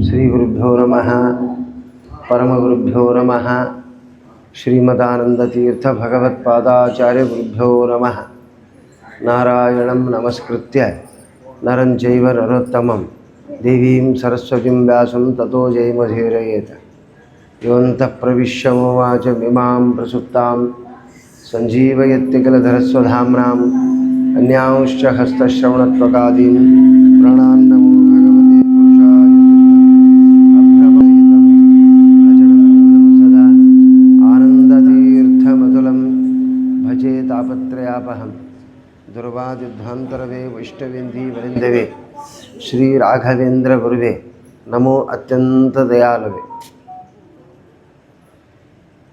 श्रीगुरुभ्यो नम। परमगुरुभ्यो नम। श्रीमदानन्दतीर्थभगवत्पादाचार्यगुरुभ्यो नमः। नारायणं नमस्कृत्य नरं चैव नरोत्तमं। देवीं सरस्वतीं व्यासं ततो जयमधीरयेत्। योऽन्तःप्रविश्यमुवाच इमां प्रसुप्तां। सञ्जीवयत्य किल धरस्वधाम्नाम् अन्यांश्च हस्तश्रवणत्वकादीन्। प्रणान्नम् ಭಜೆ ತಾಪತ್ರಯಾಪಹಂ ದುರ್ವಾದಿಧ್ವಾಂತರವೇ ವೈಷ್ಣವೇಂದಿ ವರಿಂದವೇ ಶ್ರೀ ರಾಘವೇಂದ್ರ ನಮೋ ಅತ್ಯಂತ ದಯಾಲುವೆ.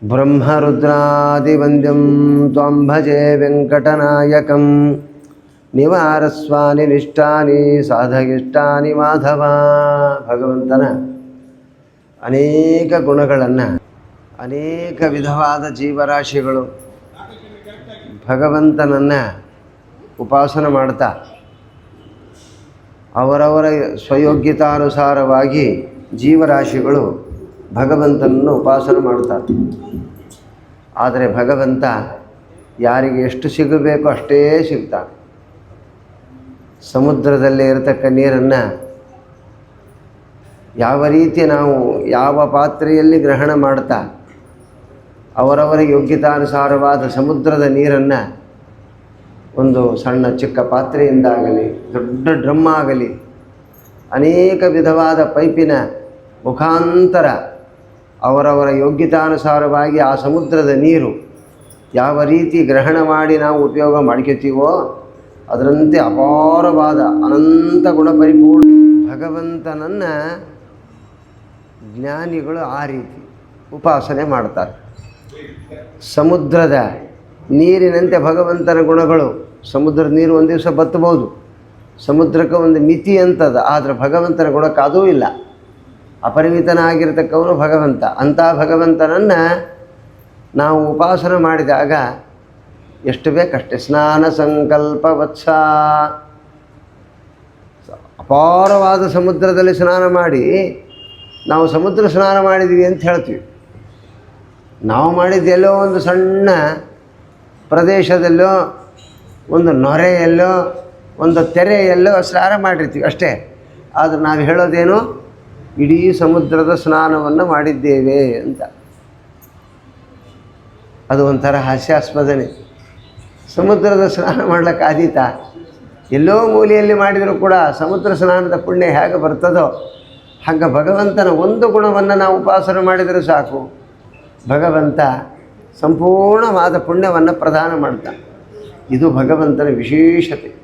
ಬ್ರಹ್ಮರುದ್ರಾದಿವಂದ್ಯಂ ತ್ವಾಂ ಭಜೆ ವೆಂಕಟನಾಯಕಂ. ನಿವಾರಸ್ವಾನಿ ನಿಷ್ಠಾನಿ ಸಾಧಗಿಷ್ಟಾನಿ ಮಾಧವ. ಭಗವಂತನ ಅನೇಕ ಗುಣಗಳನ್ನು, ಅನೇಕ ವಿಧವಾದ ಜೀವರಾಶಿಗಳು ಭಗವಂತನನ್ನು ಉಪಾಸನ ಮಾಡ್ತಾ ಅವರವರ ಸ್ವಯೋಗ್ಯತಾನುಸಾರವಾಗಿ ಜೀವರಾಶಿಗಳು ಭಗವಂತನನ್ನು ಉಪಾಸನೆ ಮಾಡ್ತಾರೆ. ಆದರೆ ಭಗವಂತ ಯಾರಿಗೆ ಎಷ್ಟು ಸಿಗಬೇಕೋ ಅಷ್ಟೇ ಸಿಗ್ತಾನೆ. ಸಮುದ್ರದಲ್ಲಿ ಇರತಕ್ಕ ನೀರನ್ನು ಯಾವ ರೀತಿ ನಾವು ಯಾವ ಪಾತ್ರೆಯಲ್ಲಿ ಗ್ರಹಣ ಮಾಡ್ತಾ ಅವರವರ ಯೋಗ್ಯತಾನುಸಾರವಾದ ಸಮುದ್ರದ ನೀರನ್ನು ಒಂದು ಸಣ್ಣ ಚಿಕ್ಕ ಪಾತ್ರೆಯಿಂದಾಗಲಿ, ದೊಡ್ಡ ಡ್ರಮ್ ಆಗಲಿ, ಅನೇಕ ವಿಧವಾದ ಪೈಪಿನ ಮುಖಾಂತರ ಅವರವರ ಯೋಗ್ಯತಾನುಸಾರವಾಗಿ ಆ ಸಮುದ್ರದ ನೀರು ಯಾವ ರೀತಿ ಗ್ರಹಣ ಮಾಡಿ ನಾವು ಉಪಯೋಗ ಮಾಡ್ಕೊತೀವೋ, ಅದರಂತೆ ಅಪಾರವಾದ ಅನಂತ ಗುಣ ಪರಿಪೂರ್ಣ ಭಗವಂತನನ್ನು ಜ್ಞಾನಿಗಳು ಆ ರೀತಿ ಉಪಾಸನೆ ಮಾಡ್ತಾರೆ. ಸಮುದ್ರದ ನೀರಿನಂತೆ ಭಗವಂತನ ಗುಣಗಳು. ಸಮುದ್ರದ ನೀರು ಒಂದು ದಿವಸ ಬತ್ತಬಹುದು. ಸಮುದ್ರಕ್ಕೆ ಒಂದು ಮಿತಿ ಅಂತದ, ಆದರೆ ಭಗವಂತನ ಗುಣಕ್ಕೆ ಅದೂ ಇಲ್ಲ. ಅಪರಿಮಿತನಾಗಿರ್ತಕ್ಕವನು ಭಗವಂತ. ಅಂಥ ಭಗವಂತನನ್ನು ನಾವು ಉಪಾಸನೆ ಮಾಡಿದಾಗ ಎಷ್ಟು ಬೇಕಷ್ಟೇ? ಸ್ನಾನ ಸಂಕಲ್ಪ ವತ್ಸ. ಅಪಾರವಾದ ಸಮುದ್ರದಲ್ಲಿ ಸ್ನಾನ ಮಾಡಿ, ನಾವು ಸಮುದ್ರ ಸ್ನಾನ ಮಾಡಿದ್ದೀವಿ ಅಂತ ಹೇಳ್ತೀವಿ. ನಾವು ಮಾಡಿದ್ದೆಲ್ಲೋ ಒಂದು ಸಣ್ಣ ಪ್ರದೇಶದಲ್ಲೋ, ಒಂದು ನೊರೆಯಲ್ಲೋ, ಒಂದು ತೆರೆಯಲ್ಲೋ ಸ್ನಾನ ಮಾಡಿರ್ತೀವಿ ಅಷ್ಟೇ. ಆದರೆ ನಾವು ಹೇಳೋದೇನು? ಇಡೀ ಸಮುದ್ರದ ಸ್ನಾನವನ್ನು ಮಾಡಿದ್ದೇವೆ ಅಂತ. ಅದು ಒಂಥರ ಹಾಸ್ಯಾಸ್ಪದನೆ. ಸಮುದ್ರದ ಸ್ನಾನ ಮಾಡ್ಲಿಕ್ಕೆ ಆದೀತ. ಎಲ್ಲೋ ಮೂಲೆಯಲ್ಲಿ ಮಾಡಿದರೂ ಕೂಡ ಸಮುದ್ರ ಸ್ನಾನದ ಪುಣ್ಯ ಹೇಗೆ ಬರ್ತದೋ, ಹಾಗೆ ಭಗವಂತನ ಒಂದು ಗುಣವನ್ನು ನಾವು ಉಪಾಸನೆ ಮಾಡಿದರೆ ಸಾಕು. ಭಗವಂತ ಸಂಪೂರ್ಣವಾದ ಪುಣ್ಯವನ್ನು ಪ್ರದಾನ ಮಾಡ್ತಾನೆ. ಇದು ಭಗವಂತನ ವಿಶೇಷತೆ.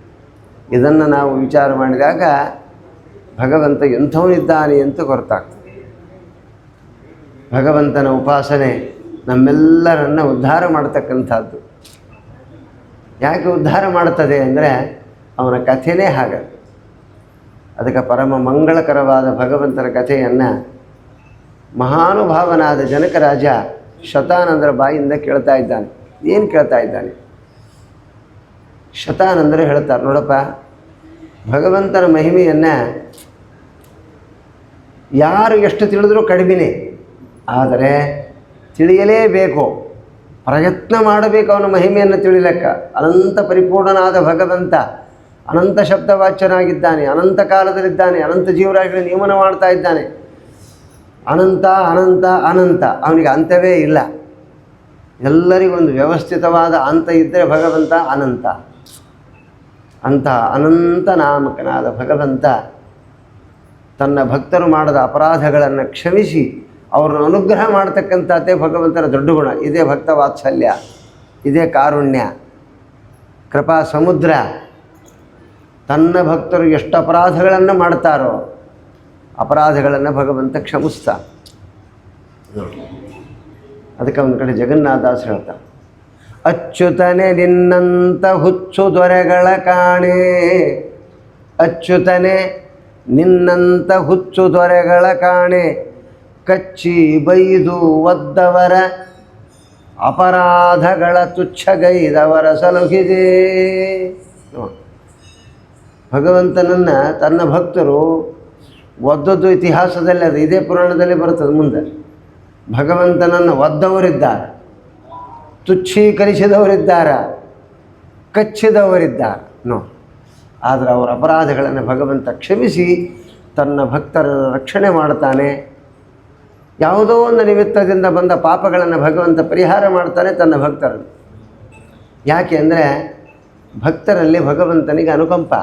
ಇದನ್ನು ನಾವು ವಿಚಾರ ಮಾಡಿದಾಗ ಭಗವಂತ ಎಂಥವನಿದ್ದಾನೆ ಅಂತ ಗೊತ್ತಾಗ್ತದೆ. ಭಗವಂತನ ಉಪಾಸನೆ ನಮ್ಮೆಲ್ಲರನ್ನು ಉದ್ಧಾರ ಮಾಡ್ತಕ್ಕಂಥದ್ದು. ಯಾಕೆ ಉದ್ಧಾರ ಮಾಡ್ತದೆ ಅಂದರೆ ಅವನ ಕಥೆನೇ ಹಾಗೆ ಅದಕ್ಕೆ ಪರಮ ಮಂಗಳಕರವಾದ ಭಗವಂತನ ಕಥೆಯನ್ನು ಮಹಾನುಭಾವನಾದ ಜನಕ ರಾಜ ಶತಾನಂದರ ಬಾಯಿಂದ ಕೇಳ್ತಾ ಇದ್ದಾನೆ. ಏನು ಕೇಳ್ತಾ ಇದ್ದಾನೆ? ಶತಾನಂದರು ಹೇಳ್ತಾರೆ, ನೋಡಪ್ಪ, ಭಗವಂತನ ಮಹಿಮೆಯನ್ನು ಯಾರು ಎಷ್ಟು ತಿಳಿದರೂ ಕಡಿಮೆನೇ, ಆದರೆ ತಿಳಿಯಲೇಬೇಕು. ಪ್ರಯತ್ನ ಮಾಡಬೇಕು ಅವನ ಮಹಿಮೆಯನ್ನು ತಿಳಿಲಕ್ಕ. ಅನಂತ ಪರಿಪೂರ್ಣನಾದ ಭಗವಂತ, ಅನಂತ ಶಬ್ದವಾಚ್ಯನಾಗಿದ್ದಾನೆ, ಅನಂತ ಕಾಲದಲ್ಲಿದ್ದಾನೆ, ಅನಂತ ಜೀವರಾಗಿ ನಿಯಮನ ಮಾಡ್ತಾ ಇದ್ದಾನೆ. ಅನಂತ ಅನಂತ ಅನಂತ. ಅವನಿಗೆ ಅಂತ್ಯವೇ ಇಲ್ಲ. ಎಲ್ಲರಿಗೊಂದು ವ್ಯವಸ್ಥಿತವಾದ ಅಂತ ಇದ್ದರೆ ಭಗವಂತ ಅನಂತ. ಅಂತ ಅನಂತ ನಾಮಕನಾದ ಭಗವಂತ ತನ್ನ ಭಕ್ತರು ಮಾಡದ ಅಪರಾಧಗಳನ್ನು ಕ್ಷಮಿಸಿ ಅವ್ರನ್ನ ಅನುಗ್ರಹ ಮಾಡ್ತಕ್ಕಂಥದ್ದೇ ಭಗವಂತನ ದೊಡ್ಡ ಗುಣ. ಇದೇ ಭಕ್ತ ವಾತ್ಸಲ್ಯ. ಇದೇ ಕಾರುಣ್ಯ. ಕೃಪಾ ಸಮುದ್ರ. ತನ್ನ ಭಕ್ತರು ಎಷ್ಟು ಅಪರಾಧಗಳನ್ನು ಮಾಡ್ತಾರೋ ಅಪರಾಧಗಳನ್ನು ಭಗವಂತ ಕ್ಷಮಿಸ್ತಾ. ಅದಕ್ಕೆ ಒಂದು ಕಡೆ ಜಗನ್ನಾಥದಾಸ್ ಹೇಳ್ತಾರೆ ಅಚ್ಚುತನೆ ನಿನ್ನಂತ ಹುಚ್ಚು ದೊರೆಗಳ ಕಾಣೆ ಅಚ್ಚುತನೆ ನಿನ್ನಂತ ಹುಚ್ಚು ದೊರೆಗಳ ಕಾಣೆ, ಕಚ್ಚಿ ಬೈದು ಒದ್ದವರ ಅಪರಾಧಗಳ ತುಚ್ಛಗೈದವರ ಸಲುಹಿದೆ ಭಗವಂತನನ್ನು ತನ್ನ ಭಕ್ತರು ಒದ್ದದ್ದು ಇತಿಹಾಸದಲ್ಲಿ ಅದು ಇದೇ ಪುರಾಣದಲ್ಲಿ ಬರುತ್ತದೆ ಮುಂದೆ. ಭಗವಂತನನ್ನು ಒದ್ದವರಿದ್ದಾರೆ. ತುಚ್ಛೀಕರಿಸಿದವರಿದ್ದಾರೆ. ಕಚ್ಚಿದವರಿದ್ದಾರೆ. ನೋ. ಆದರೆ ಅವರ ಅಪರಾಧಗಳನ್ನು ಭಗವಂತ ಕ್ಷಮಿಸಿ ತನ್ನ ಭಕ್ತರ ರಕ್ಷಣೆ ಮಾಡ್ತಾನೆ ಯಾವುದೋ ಒಂದು ನಿಮಿತ್ತದಿಂದ ಬಂದ ಪಾಪಗಳನ್ನು ಭಗವಂತ ಪರಿಹಾರ ಮಾಡ್ತಾನೆ ತನ್ನ ಭಕ್ತರನ್ನು. ಯಾಕೆ ಅಂದರೆ ಭಕ್ತರಲ್ಲಿ ಭಗವಂತನಿಗೆ ಅನುಕಂಪ.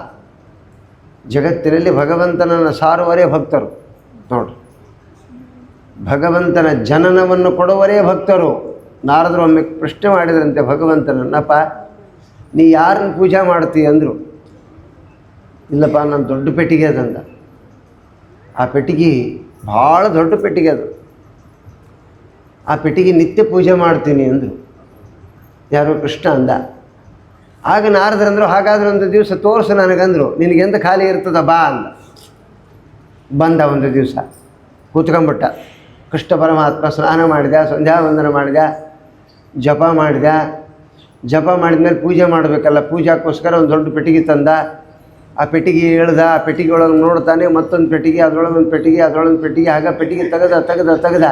ಜಗತ್ತಿನಲ್ಲಿ ಭಗವಂತನನ್ನು ಸಾರುವರೇ ಭಕ್ತರು. ನೋಡ್ರಿ ಭಗವಂತನ ಜನನವನ್ನು ಕೊಡುವರೇ ಭಕ್ತರು. ನಾರದರು ಒಮ್ಮೆ ಪ್ರಶ್ನೆ ಮಾಡಿದ್ರಂತೆ ಭಗವಂತನನ್ನಪ್ಪ ನೀ ಯಾರನ್ನು ಪೂಜೆ ಮಾಡ್ತೀಯ? ಅಂದರು. ಇಲ್ಲಪ್ಪ, ನಾನು ದೊಡ್ಡ ಪೆಟ್ಟಿಗೆ ಅದಂದ. ಆ ಪೆಟ್ಟಿಗೆ ಭಾಳ ದೊಡ್ಡ ಪೆಟ್ಟಿಗೆ ಅದು. ಆ ಪೆಟ್ಟಿಗೆ ನಿತ್ಯ ಪೂಜೆ ಮಾಡ್ತೀನಿ ಅಂದರು. ಯಾರೋ ಕೃಷ್ಣ ಅಂದ ಆಗ ನಾರದ್ರಂದ್ರು ಹಾಗಾದ್ರೆ ಒಂದು ದಿವಸ ತೋರಿಸು ನನಗಂದರು ನಿನಗೆಂತ ಖಾಲಿ ಇರ್ತದ ಬಾ ಅಂದ. ಬಂದ ಒಂದು ದಿವಸ ಕೂತ್ಕೊಂಬಿಟ್ಟ ಕೃಷ್ಣ ಪರಮಾತ್ಮ ಸ್ನಾನ ಮಾಡಿದ ಸಂಧ್ಯಾ ವಂದನ ಮಾಡಿದ, ಜಪ ಮಾಡಿದ. ಜಪ ಮಾಡಿದ್ಮೇಲೆ ಪೂಜೆ ಮಾಡಬೇಕಲ್ಲ ಪೂಜಾಕ್ಕೋಸ್ಕರ ಒಂದು ದೊಡ್ಡ ಪೆಟ್ಟಿಗೆ ತಂದ. ಆ ಪೆಟ್ಟಿಗೆ ಇಳ್ದ ಆ ಪೆಟ್ಟಿಗೆ ಒಳಗೆ ನೋಡ್ತಾನೆ, ಮತ್ತೊಂದು ಪೆಟ್ಟಿಗೆ, ಅದರೊಳಗೆ ಒಂದು ಪೆಟ್ಟಿಗೆ, ಅದರೊಳಗೆ ಪೆಟ್ಟಿಗೆ, ಆಗ ಪೆಟ್ಟಿಗೆ ತೆಗೆದ ತೆಗೆದ ತೆಗೆದ.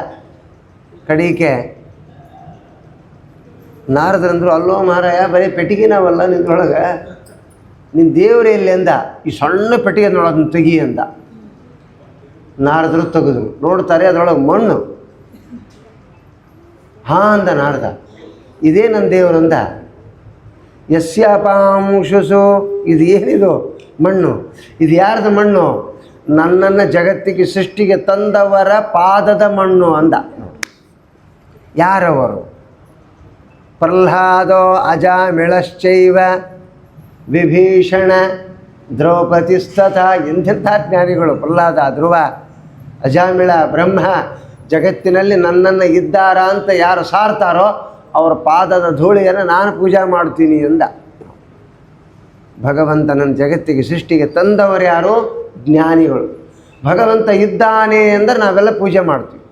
ಕಡಿಕೆ ನಾರದ್ರಂದ್ರು, ಅಲ್ಲೋ ಮಾರಾಯ, ಬರೀ ಪೆಟ್ಟಿಗೆ ನಾವಲ್ಲ ನಿಂದ್ರೊಳಗೆ. ನಿನ್ನ ದೇವರೇ ಇಲ್ಲಿ ಅಂದ? ಈ ಸಣ್ಣ ಪೆಟ್ಟಿಗೆ ನೋಡೋದನ್ನ ತೆಗಿ ಅಂದ. ನಾರದರು ತೆಗೆದ್ರು. ನೋಡ್ತಾರೆ ಅದರೊಳಗೆ ಮಣ್ಣು. ಹಾ ಅಂದ ನಾರದ. ಇದೇ ನನ್ನ ದೇವರಂದ ಯಸ್ಯಾಪಾಂಶಸು ಇದು ಏನಿದು? ಮಣ್ಣು. ಇದು ಯಾರ್ದು ಮಣ್ಣು? ನನ್ನನ್ನು ಜಗತ್ತಿಗೆ ಸೃಷ್ಟಿಗೆ ತಂದವರ ಪಾದದ ಮಣ್ಣು ಅಂದ. ಯಾರವರು? ಪ್ರಹ್ಲಾದೋ ಅಜಾಮಿಳಶ್ಚೈವ ವಿಭೀಷಣ ದ್ರೌಪದಿಸ್ತಥ ಎಂಥೆಂಥ ಜ್ಞಾನಿಗಳು ಪ್ರಹ್ಲಾದ ಧ್ರುವ ಅಜಾಮಿಳ ಬ್ರಹ್ಮ ಜಗತ್ತಿನಲ್ಲಿ ನನ್ನನ್ನು ಇದ್ದಾರ ಅಂತ ಯಾರು ಸಾರ್ತಾರೋ ಅವರ ಪಾದದ ಧೂಳಿಯನ್ನು ನಾನು ಪೂಜೆ ಮಾಡ್ತೀನಿ ಅಂದ ಭಗವಂತನನ್ನು ಜಗತ್ತಿಗೆ ಸೃಷ್ಟಿಗೆ ತಂದವರು ಯಾರು? ಜ್ಞಾನಿಗಳು. ಭಗವಂತ ಇದ್ದಾನೆ ಅಂದರೆ ನಾವೆಲ್ಲ ಪೂಜೆ ಮಾಡ್ತೀವಿ.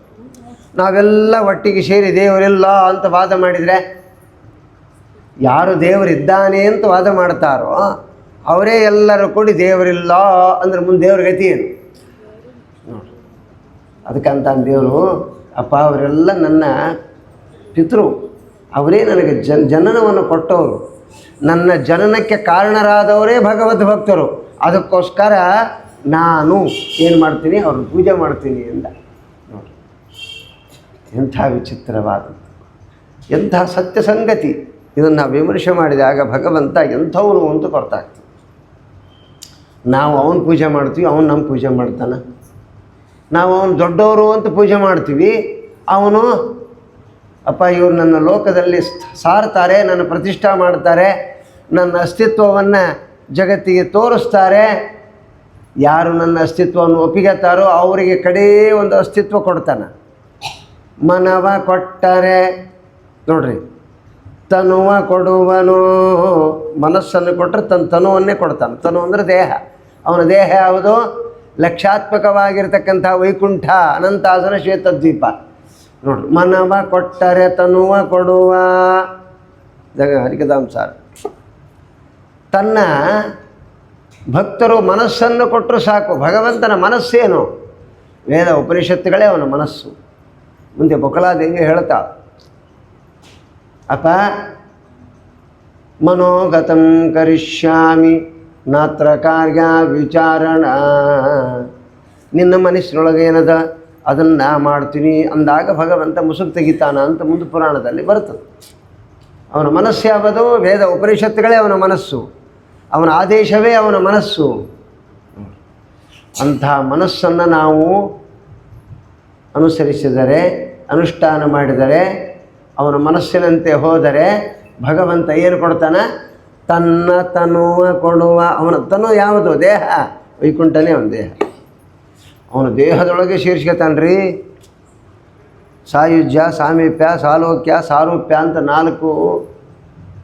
ನಾವೆಲ್ಲ ಒಟ್ಟಿಗೆ ಸೇರಿ ದೇವರಿಲ್ಲ ಅಂತ ವಾದ ಮಾಡಿದರೆ ಯಾರು ದೇವರಿದ್ದಾನೆ ಅಂತ ವಾದ ಮಾಡ್ತಾರೋ, ಅವರೇ ಎಲ್ಲರೂ ಕೂಡಿ ದೇವರಿಲ್ಲ ಅಂದ್ರೆ ಮುಂದೆ ದೇವ್ರ ಗತಿ ಏನು? ಅದಕ್ಕಂತ ದೇವರು, ಅಪ್ಪ, ಅವರೆಲ್ಲ ನನ್ನ ಪಿತೃ. ಅವರೇ ನನಗೆ ಜನ್, ಜನನವನ್ನು ಕೊಟ್ಟವರು. ನನ್ನ ಜನನಕ್ಕೆ ಕಾರಣರಾದವರೇ ಭಗವದ್ ಭಕ್ತರು. ಅದಕ್ಕೋಸ್ಕರ ನಾನು ಏನು ಮಾಡ್ತೀನಿ? ಅವ್ರನ್ನ ಪೂಜೆ ಮಾಡ್ತೀನಿ ಎಂದ. ನೋಡಿ. ಎಂಥ ವಿಚಿತ್ರವಾದದ್ದು. ಎಂಥ ಸತ್ಯ ಸಂಗತಿ. ಇದನ್ನು ನಾವು ವಿಮರ್ಶೆ ಮಾಡಿದಾಗ ಭಗವಂತ ಎಂಥವನು ಅಂತ ಗೊತ್ತಾಗ್ತದೆ ನಾವು ಅವನು ಪೂಜೆ ಮಾಡ್ತೀವಿ, ಅವನು ನಮ್ಮ ಪೂಜೆ ಮಾಡ್ತಾನೆ. ನಾವು ಅವನು ದೊಡ್ಡವರು ಅಂತ ಪೂಜೆ ಮಾಡ್ತೀವಿ, ಅವನು, ಅಪ್ಪ ಇವ್ರು ನನ್ನ ಲೋಕದಲ್ಲಿ ಸಾರ್ತಾರೆ, ನನ್ನ ಪ್ರತಿಷ್ಠಾ ಮಾಡ್ತಾರೆ, ನನ್ನ ಅಸ್ತಿತ್ವವನ್ನು ಜಗತ್ತಿಗೆ ತೋರಿಸ್ತಾರೆ. ಯಾರು ನನ್ನ ಅಸ್ತಿತ್ವವನ್ನು ಒಪ್ಪಿಗೆತಾರೋ ಅವರಿಗೆ ಕಡೇ ಒಂದು ಅಸ್ತಿತ್ವ ಕೊಡ್ತಾನೆ. ಮನವ ಕೊಟ್ಟರೆ, ನೋಡ್ರಿ. ತನುವ ಕೊಡುವನು. ಮನಸ್ಸನ್ನು ಕೊಟ್ಟರೆ ತನ್ನ ತನುವನ್ನೇ ಕೊಡ್ತಾನೆ. ತನು ಅಂದರೆ ದೇಹ. ಅವನ ದೇಹ ಯಾವುದು? ಲಕ್ಷಾತ್ಮಕವಾಗಿರ್ತಕ್ಕಂಥ ವೈಕುಂಠ, ಅನಂತಾಸನ ಶ್ವೇತದ್ವೀಪ ನೋಡ್ರಿ ಮನವ ಕೊಟ್ಟರೆ ತನುವ ಕೊಡುವ. ಜಗ ಸಾರ್ ತನ್ನ ಭಕ್ತರು ಮನಸ್ಸನ್ನು ಕೊಟ್ಟರು ಸಾಕು. ಭಗವಂತನ ಮನಸ್ಸೇನು? ವೇದ ಉಪನಿಷತ್ತುಗಳೇ ಅವನ ಮನಸ್ಸು. ಮುಂದೆ ಬೊಕಲಾದೇವಿ ಹೇಳ್ತಾಳೆ. ಅಪ ಮನೋಗತಂ ಕರಿಷ್ಯಾಮಿ, ನಾತ್ರ ಕಾರ್ಯ ವಿಚಾರಣ. ನಿನ್ನ ಮನಸ್ಸಿನೊಳಗೆ ಏನದ? ಅದನ್ನು ನಾ ಮಾಡ್ತೀನಿ ಅಂದಾಗ ಭಗವಂತ ಮುಸುಕ್ ತೆಗಿತಾನ ಅಂತ ಮುಂದೆ ಪುರಾಣದಲ್ಲಿ ಬರ್ತದೆ. ಅವನ ಮನಸ್ಸು ಯಾವುದು? ವೇದ ಉಪನಿಷತ್ತುಗಳೇ ಅವನ ಮನಸ್ಸು. ಅವನ ಆದೇಶವೇ ಅವನ ಮನಸ್ಸು. ಅಂಥ ಮನಸ್ಸನ್ನು ನಾವು ಅನುಸರಿಸಿದರೆ, ಅನುಷ್ಠಾನ ಮಾಡಿದರೆ ಅವನ ಮನಸ್ಸಿನಂತೆ ಹೋದರೆ ಭಗವಂತ ಏನು ಕೊಡ್ತಾನೆ? ತನ್ನ ತನುವ ಕೊಡುವ ಅವನ ತನು ಯಾವುದು? ದೇಹ. ವೈಕುಂಠನೇ ಅವನ ದೇಹ. ಅವನ ದೇಹದೊಳಗೆ ಸೇರಿಸ್ಕೊತಾನ್ರಿ ಸಾಯುಜ್ಯ, ಸಾಮೀಪ್ಯ, ಸಾಲೋಕ್ಯ, ಸಾರೂಪ್ಯ ಅಂತ ನಾಲ್ಕು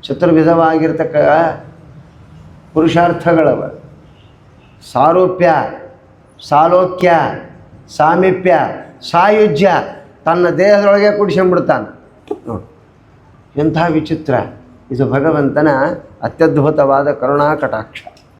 ಚತುರ್ವಿಧವಾಗಿರ್ತಕ್ಕ ಪುರುಷಾರ್ಥಗಳವ. ಸಾರೂಪ್ಯ, ಸಾಲೋಕ್ಯ, ಸಾಮೀಪ್ಯ, ಸಾಯುಜ್ಯ ತನ್ನ ದೇಹದೊಳಗೆ ಕುಡಿಸ್ಕೊಂಡ್ಬಿಡ್ತಾನೆ. ನೋಡಿ. ಎಂಥ ವಿಚಿತ್ರ. ಇದು ಭಗವಂತನ ಅತ್ಯದ್ಭುತವಾದ ಕರುಣಾ ಕಟಾಕ್ಷ